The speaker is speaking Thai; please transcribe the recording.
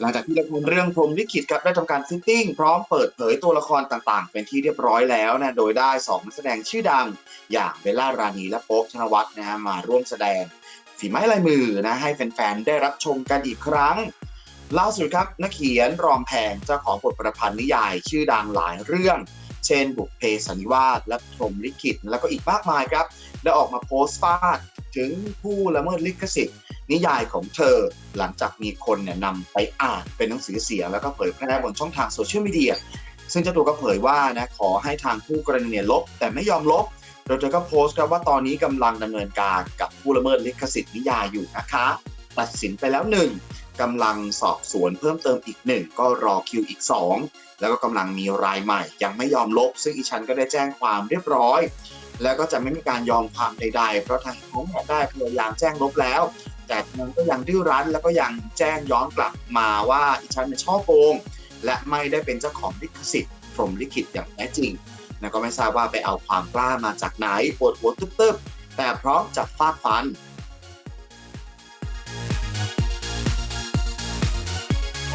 หลังจากที่ละครเรื่องพรมลิขิตครับได้ทำการฟิตติ้งพร้อมเปิดเผยตัวละครต่างๆ เป็นที่เรียบร้อยแล้วนะโดยได้สองนักแสดงชื่อดัง อย่างเบลล่ารานีและโป๊ปธนวัฒน์นะฮะมาร่วมแสดงฝีไม้ลายมือนะให้แฟนๆได้รับชมกันอีกครั้งล่าสุดครับนักเขียนรอมแพงเจ้าของบทประพันธ์นิยาย ชื่อดังหลายเรื่อง เช่น บุพเพสันิวาสและพรมลิขิตแล้วก็อีกมากมายครับ ได้ออกมาโพสต์ฟาดถึงผู้ละเมิดลิขสิทธิ์ นิยายของเธอ หลังจากมีคนเนี่ยนำไปอ่านเป็นหนังสือเสียง แล้วก็เผยแพร่บนช่องทางโซเชียลมีเดียซึ่งเจ้าตัวก็เผยว่านะขอให้ทางผู้กรณีเนี่ยลบ แต่ไม่ยอมลบโดยเธอก็โพสต์ครับว่าตอนนี้กำลังดำเนินการกับผู้ละเมิดลิขสิทธิ์นิยายอยู่นะคะตัดสินไปแล้วหนึ่งกำลังสอบสวนเพิ่มเติมอีกหนึ่งก็รอคิวอีกสองแล้วก็กำลังมีรายใหม่ ยังไม่ยอมลบ ซึ่งอีฉันก็ได้แจ้งความเรียบร้อย แล้วก็จะไม่มีการยอมความใดๆ เพราะทางผมเนี่ยได้พยายามแจ้งลบแล้ว แต่มันก็ยังดื้อรั้นแล้วก็ยังแจ้งย้อนกลับมาว่าอีชันเป็นช่อโกง และไม่ได้เป็นเจ้าของลิขสิทธิ์พรมลิขิตอย่างแท้จริงแล้วก็ไม่ทราบว่าไปเอาความกล้ามาจากไหนปวดหัวตึ๊บๆแต่พร้อมจะฟาดฟัน